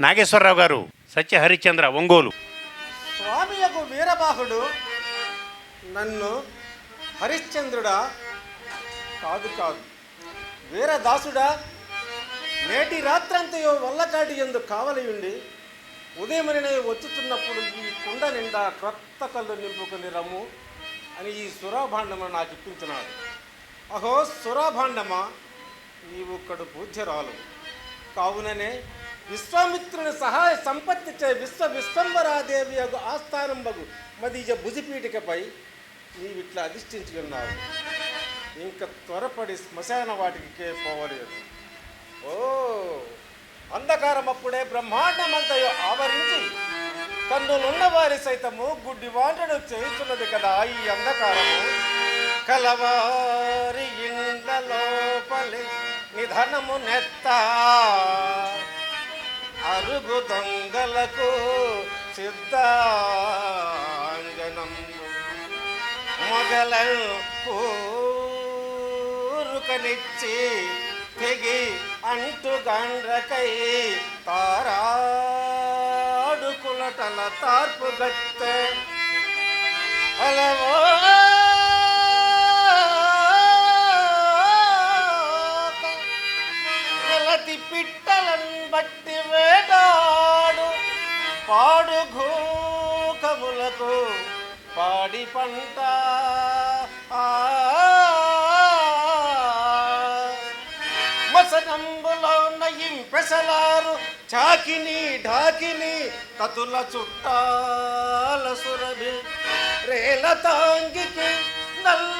నాగేశ్వరరావు గారు సత్య హరిశ్చంద్ర ఒంగోలు. స్వామి వీరబాహుడు నన్ను హరిశ్చంద్రుడా కాదు కాదు వీరదాసుడా నేటి రాత్రంతయో వల్లకాటి ఎందు కావలియుండి ఉదయమని వచ్చుతున్నప్పుడు ఈ కుండ నిండా క్రొత్త కళ్ళు నింపుకొని రమ్ము అని ఈ సురాభాండమును నాకు ఇప్పించినాడు. అహో సురాభాండమా నీవు కడు పూజ్యరాలు కావుననే విశ్వామిత్రుని సహాయ సంపత్తిచే విశ్వ విశ్వంబరాదేవి యొక్క ఆస్థానంబగు మదీజ భుజిపీఠికపై నీవిట్లా అధిష్ఠించి ఉన్నావు ఇంకా త్వరపడి శ్మశాన వాటికి పోవలేదు. ఓ అంధకారం అప్పుడే బ్రహ్మాండమంతయో ఆవరించి కన్నులున్న వారి సైతము గుడ్డి వాంటను కదా ఈ అంధకారము. కలవారి ఇండ్ల లోపలి నిధనము నెత్త. అరుగు దొంగలకు సిద్ధాంజనం మొగల కూరుకనిచ్చి తెగి అంటుగాండ్రకై తారాడుకులటల తార్పు గత్తె అలవో నెలతి పిట్టలను బట్టి వేటాడు పాడు ఘోకములకు పాడి పంట ఆ. మసనంబులో నయింపెసలారు చాకిని ఢాకిని కతుల చుట్టాల సురభి రేల తాంగికి నల్ల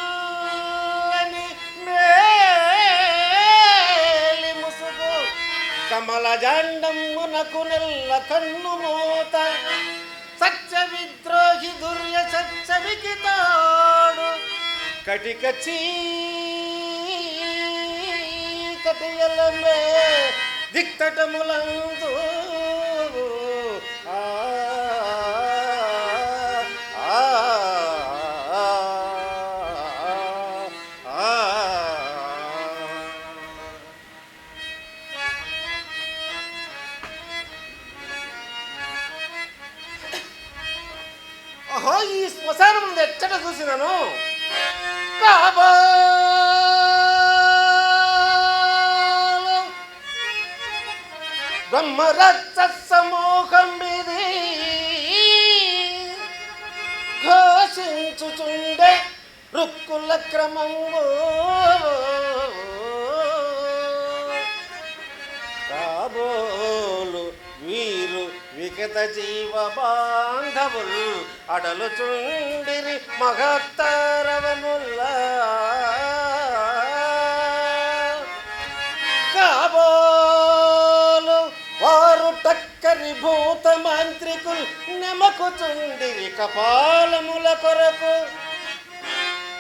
జాండమునకు నెల్ల కన్ను మూత. సత్య విద్రోహి దుర్య సత్య వికితాడు కటిక చీకటియలమే దిక్తటములందు బ్రహ్మరక్ష సమూహం ఇది ఘోషించుచుండే రుక్కుల క్రమంలో. కాబోలు వీరు వికత జీవ బాంధవులు అడలు మహత్తరవనుల్లా. చుండి కపాలముల కొరకు.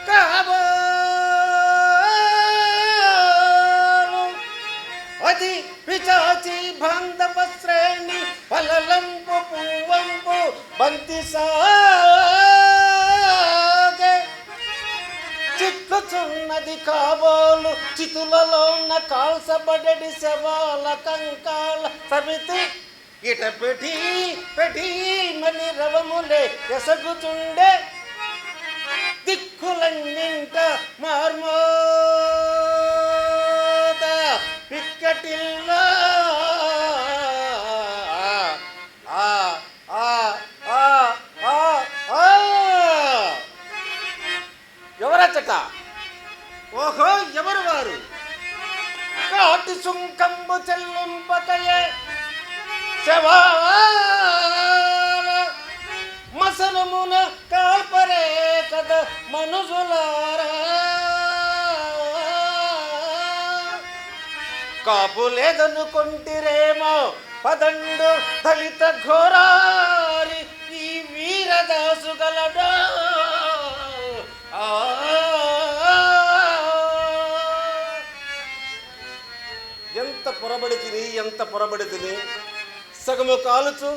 కాబోలు అది పిచాచి బాంధవ శ్రేణి పలలంపు పువ్వంపు బంతి సాగే. చిక్కుచున్నది కాబోలు చితులలో ఉన్న కాల్సబడడి శవాల కంకాల సమితి ఇట పెటి పెటి మని రవములే ఎసగుతుండే. దిక్కులన్నింట మార్మోత పిక్కటిల్లా. ఆ, ఆ, ఆ, ఆ, ఆ, ఆ. ఎవరచ్చట? ఓహో ఎవరు వారు? కాటి సుంకంబు చెల్లింపతయే శవాల మసలమున కాల్పరే కద మనుజులారా కాపు లేదనుకుంటిరేమో పదండు దళిత ఘోరారి ఈ వీరదాసు గలడా. ఆ. ఎంత పొరబడి తిని ఎంత పొరబడి తిని సగము కాలుచు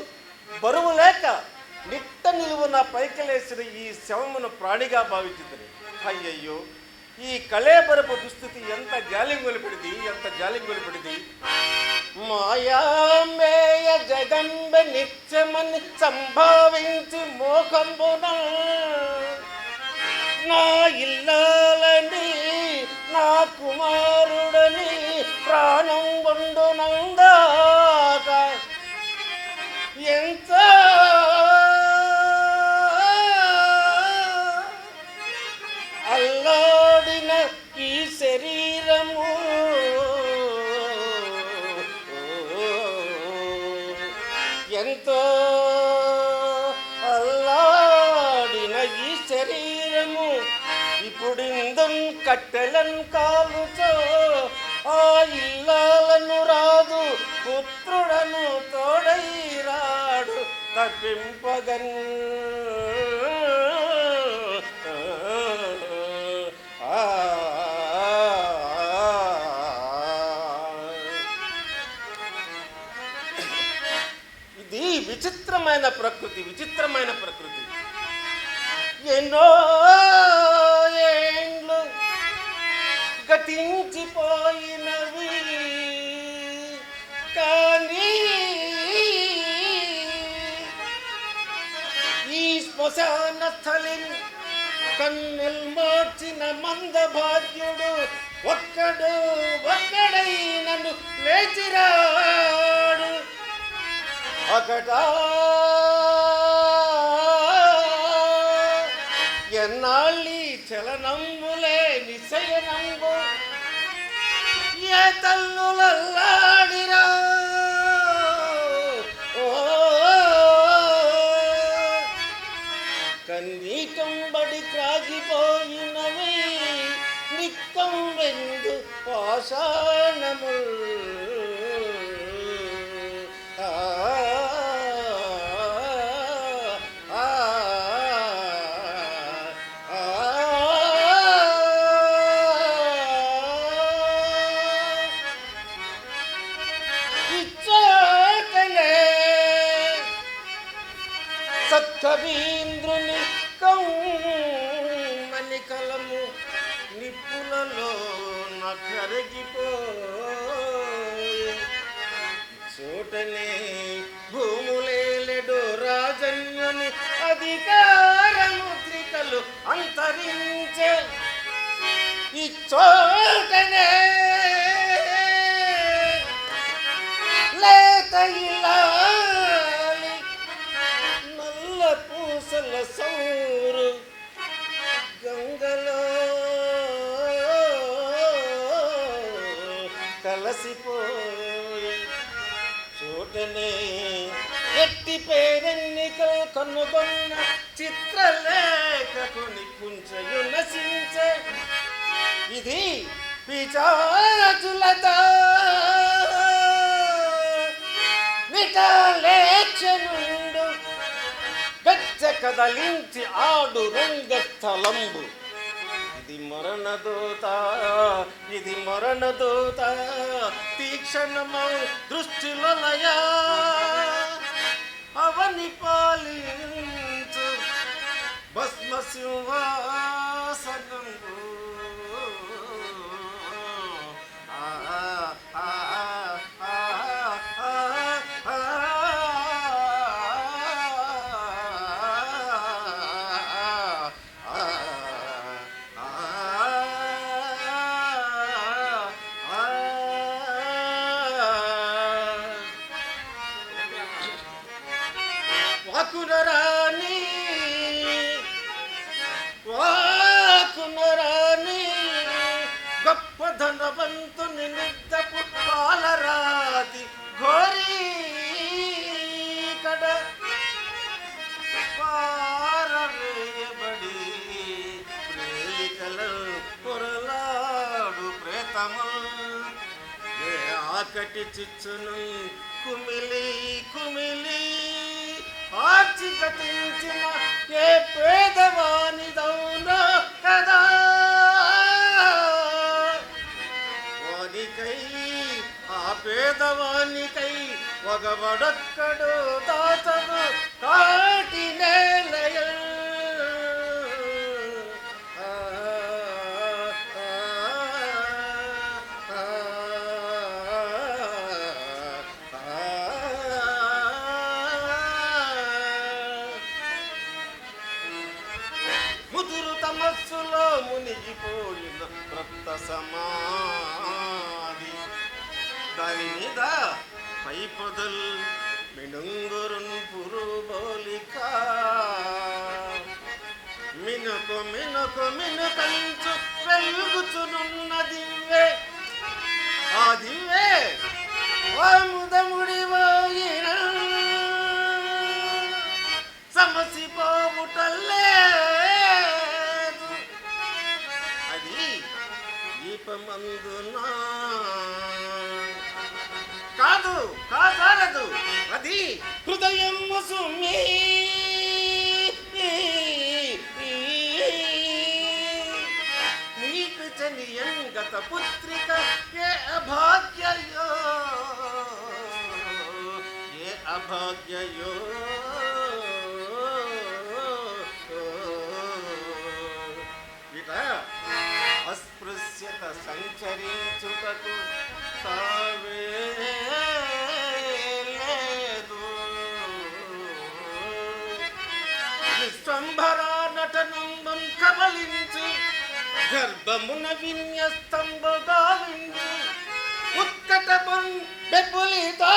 బరువు లేక నిట్ట నిలువున పైకలేసిన ఈ శవమును ప్రాణిగా భావించింది అయ్యయ్యో ఈ కళేబరపు దుస్థితి ఎంత జాలింగొలిపెడిది ఎంత జాలింగొలిపెడిది మాయామేయ జగంబ నిత్యమని సంభావించి మోకంబున నా ఇల్లాలని నా కుమారుడని ప్రాణం వండునందా అల్లాడిన ఈ శరీరము. ఎంతో అల్లాడిన ఈ శరీరము. ఇప్పుడిందం కట్టెలం కట్టెలను కాలుతో ఆ ఇల్లాలను రాదు పుత్రుడను తోడై రాడు తప్పింపగన్ విచిత్రమైన ప్రకృతి విచిత్రమైన ప్రకృతి. ఎన్నో ఏండ్లు గతించిపోయినవి. కానీ ఈ శ్మశాన స్థలిని కన్నెల్ మార్చిన మంద భాగ్యుడు ఒక్కడు ఒక్కడై నన్ను లేచిరాడు. ఒకటా ఎన్నాళ్ళి చలనంబులే నిశయనంబు ఏ తల్లులల్లాడిరా? ఓ కన్నీటం బడి త్రాగిపోయినవి నిక్కం వెందు పాషాణముల్. సత్కవీంద్రుని కౌమలికలము కలము నిప్పులలో నకరగిపోయే. చోటనే భూములేలెడు రాజన్యుని అధికారముద్రికలు అంతరించే. ఈ చోటనే చిత్రలేఖకుని కుంచయు నశించే. ఇది పిచాచులతో విటాలేక్షనుండు గచ్చ కదలించి ఆడు రంగస్థలంబు. ఇది మరణదూత ఇది మరణదూత తీక్షణమౌ దృష్టిలో లయా. అవని పాలి ما سوى سلمه చిచ్చును కుమిలి కుమిలి ఆర్చి గతించిన ఏ పేదవానిదౌనో కదా. వానికై ఆ పేదవానికై ఒకబడొక్కడు తాత சித்த சமாதி. தைத பைப்பதல் மினுங்குருன் புருபோலிகா. மினுக்கு மினுக்கு மினுக்கல் హృదయం సుమి నీకు చనియంగత పుత్రిక ఏ అభాగ్యయో. ఏ అభాగ్యయో. ఇట అస్పృశ్యత సంచరించుటకు తావే విశ్వంభర నటనంబం కబలించి గర్భమున విన్యస్తంబు గావించి ఉత్కటపం బెప్పులితో